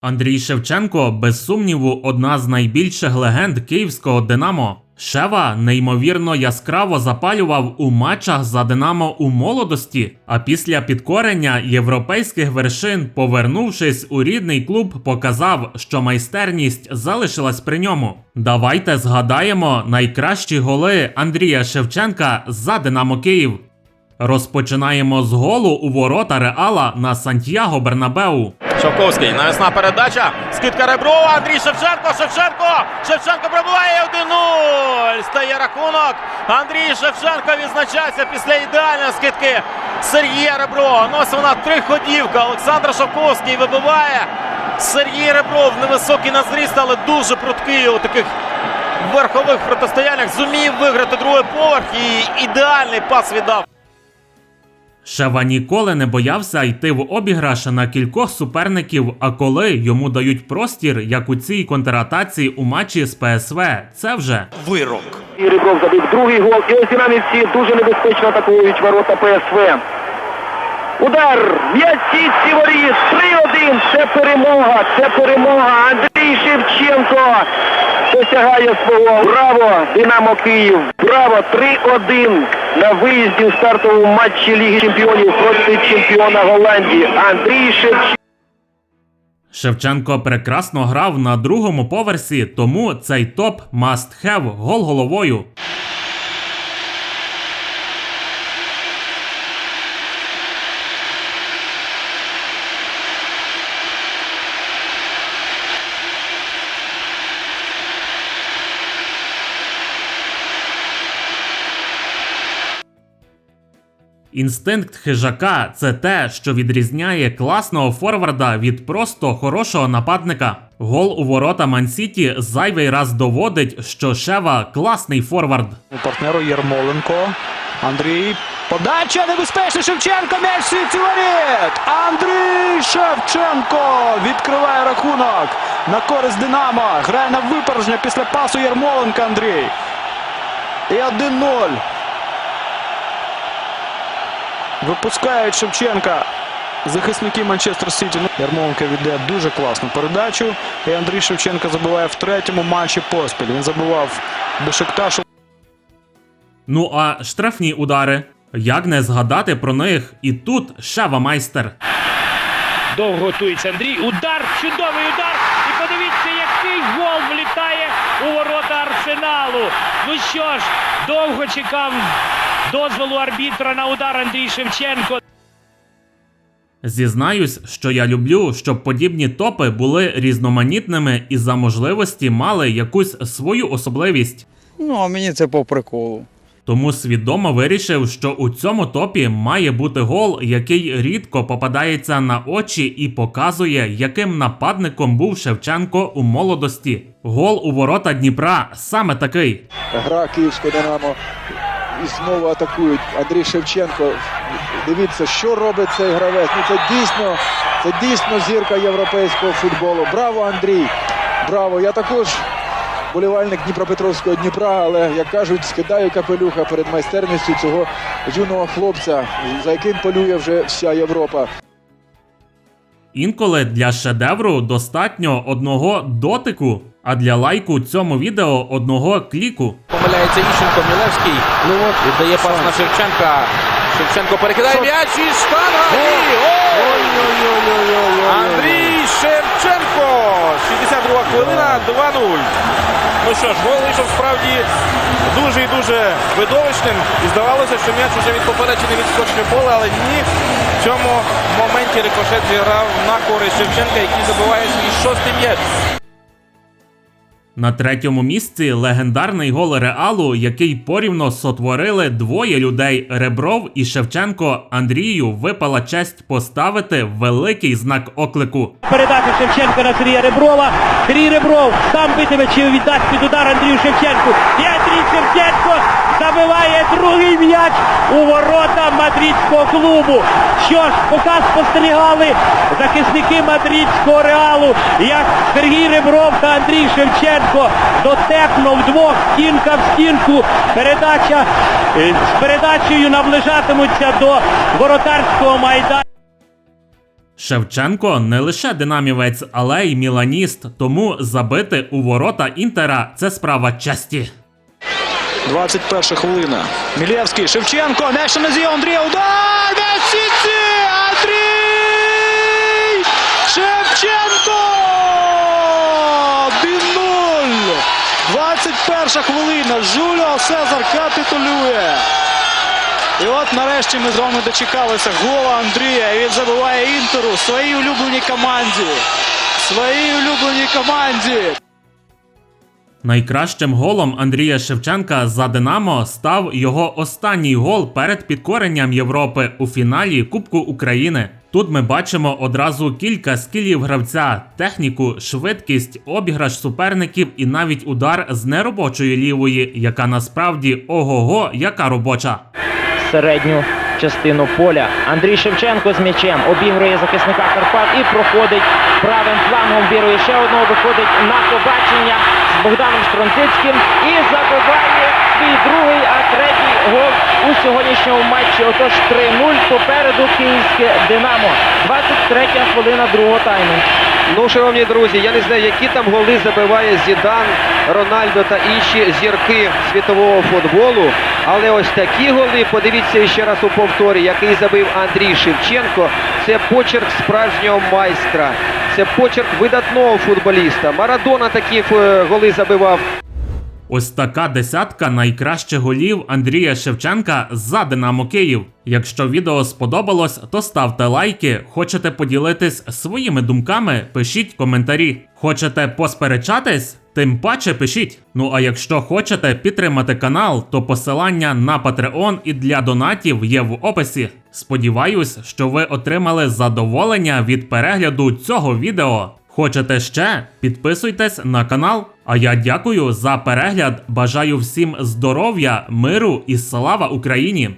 Андрій Шевченко, без сумніву, одна з найбільших легенд київського Динамо. Шева неймовірно яскраво запалював у матчах за Динамо у молодості, а після підкорення європейських вершин, повернувшись у рідний клуб, показав, що майстерність залишилась при ньому. Давайте згадаємо найкращі голи Андрія Шевченка за Динамо Київ. Розпочинаємо з голу у ворота Реала на Сантьяго Бернабеу. Шовковський, навісна передача. Скидка Реброва, Андрій Шевченко, Шевченко! Шевченко пробиває 1-0. Стає рахунок. Андрій Шевченко відзначається після ідеальної скидки Сергія Реброва. Ну ось вона триходівка. Олександр Шовковський вибиває. Сергій Ребров невисокий на зріст, але дуже пруткий у таких верхових протистояннях. Зумів виграти другий поверх і ідеальний пас віддав. Шева ніколи не боявся йти в обіграш на кількох суперників, а коли йому дають простір, як у цій контратаці у матчі з ПСВ, це вже Вирок. І Рибров забив другий гол. І ось динамівці дуже небезпечно атакують ворота ПСВ. Удар! М'яч сітці воріт! 3-1! Це перемога! Це перемога! Андрій Шевченко досягає свого. Браво! Динамо Київ! Браво! 3-1 на виїзді у стартовому матчі Ліги Чемпіонів проти чемпіона Голландії. Андрій Шевченко. Шевченко прекрасно грав на другому поверсі, тому цей топ must have гол головою. Інстинкт хижака це те, що відрізняє класного форварда від просто хорошого нападника. Гол у ворота Мансіті зайвий раз доводить, що Шева класний форвард. партнеру Єрмоленко. Андрій. Подача небезпечна Шевченко. М'яч сітці воріт. Андрій Шевченко відкриває рахунок на користь Динамо. Грає на випередження після пасу Єрмоленка Андрій. І 1-0. Випускають Шевченка. Захисники Манчестер Сіті. Ярмоленко віддає дуже класну передачу. І Андрій Шевченко забиває в третьому матчі поспіль. Він забивав Бешикташу. Ну а штрафні удари. Як не згадати про них? І тут Шева майстер. Довго готується Андрій. Удар, чудовий удар. І подивіться, який гол влітає у ворота Арсеналу. Ну що ж, довго чекав дозволу арбітра на удар Андрій Шевченко. Зізнаюсь, що я люблю, щоб подібні топи були різноманітними і за можливості мали якусь свою особливість. Ну, а мені це по приколу. Тому свідомо вирішив, що у цьому топі має бути гол, який рідко попадається на очі і показує, яким нападником був Шевченко у молодості. Гол у ворота Дніпра саме такий. гра київського Динамо. І знову атакують Андрій Шевченко. Дивіться, що робить цей гравець. Ну це дійсно, це дійсно зірка європейського футболу. Браво, Андрій! Браво! Я також болівальник Дніпропетровського Дніпра, але як кажуть, скидаю капелюха перед майстерністю цього юного хлопця, за яким полює вже вся Європа. Інколи для шедевру достатньо одного дотику, а для лайку цьому відео одного кліку. Помиляється Іщенко, Мілевський. Ну от Віддає пас на Шевченка. Шевченко перекидає м'яч і штанга. Андрій Шевченко. 62 хвилина, 2-0. Ну що ж, гол вийшов справді дуже і дуже видовищним. І здавалося, що м'яч уже від поперечини відскочне поле, але ні. В цьому моменті рикошет зіграв на користь Шевченка, який забиває свій шостий м'яч. На третьому місці легендарний гол Реалу, який порівно сотворили двоє людей Ребров і Шевченко. Андрію випала честь поставити великий знак оклику. Передача Шевченка на Сергія Реброва. Сергій Ребров сам битиме чи віддасть під удар Андрію Шевченку. І Андрій Шевченко забиває другий м'яч у ворота мадридського клубу. Що ж, поки спостерігали захисники мадридського реалу, як Сергій Ребров та Андрій Шевченко дотепно вдвох стінка в стінку. Передача е, з передачею наближатимуться до воротарського майдану. Шевченко не лише динамівець, але й міланіст, тому забити у ворота Інтера це справа честі. 21 хвилина. Мілєвський, Шевченко, м'яч на нозі, Андрія, удар! В! Андрій! Шевченко! 1-0! 21 хвилина. Жуліо Сезар капітулює. І от нарешті ми з вами дочекалися гола Андрія. Він забиває Інтеру своїй улюбленій команді. Своїй улюбленій команді. Найкращим голом Андрія Шевченка за Динамо став його останній гол перед підкоренням Європи у фіналі Кубку України. Тут ми бачимо одразу кілька скілів гравця: техніку, швидкість, обіграш суперників і навіть удар з неробочої лівої, яка насправді ого-го, яка робоча. середню частину поля. Андрій Шевченко з м'ячем обігрує захисника Карпат і проходить правим флангом. Вірує ще одного, виходить на побачення Богданом Стронцицьким і забиває свій другий, а третій гол у сьогоднішньому матчі. Отож 3-0 попереду київське Динамо. 23 хвилина другого тайму. Ну, шановні друзі, я не знаю, які там голи забиває Зідан, Рональдо та інші зірки світового футболу. Але ось такі голи, подивіться ще раз у повторі, який забив Андрій Шевченко. Це почерк справжнього майстра. Це почерк видатного футболіста. Марадона такі е, голи забивав. Ось така десятка найкращих голів Андрія Шевченка за Динамо Київ. Якщо відео сподобалось, то ставте лайки. Хочете поділитись своїми думками? Пишіть коментарі. Хочете посперечатись? Тим паче пишіть. Ну а якщо хочете підтримати канал, то посилання на Patreon і для донатів є в описі. Сподіваюсь, що ви отримали задоволення від перегляду цього відео. Хочете ще? Підписуйтесь на канал. А я дякую за перегляд. Бажаю всім здоров'я, миру і слава Україні!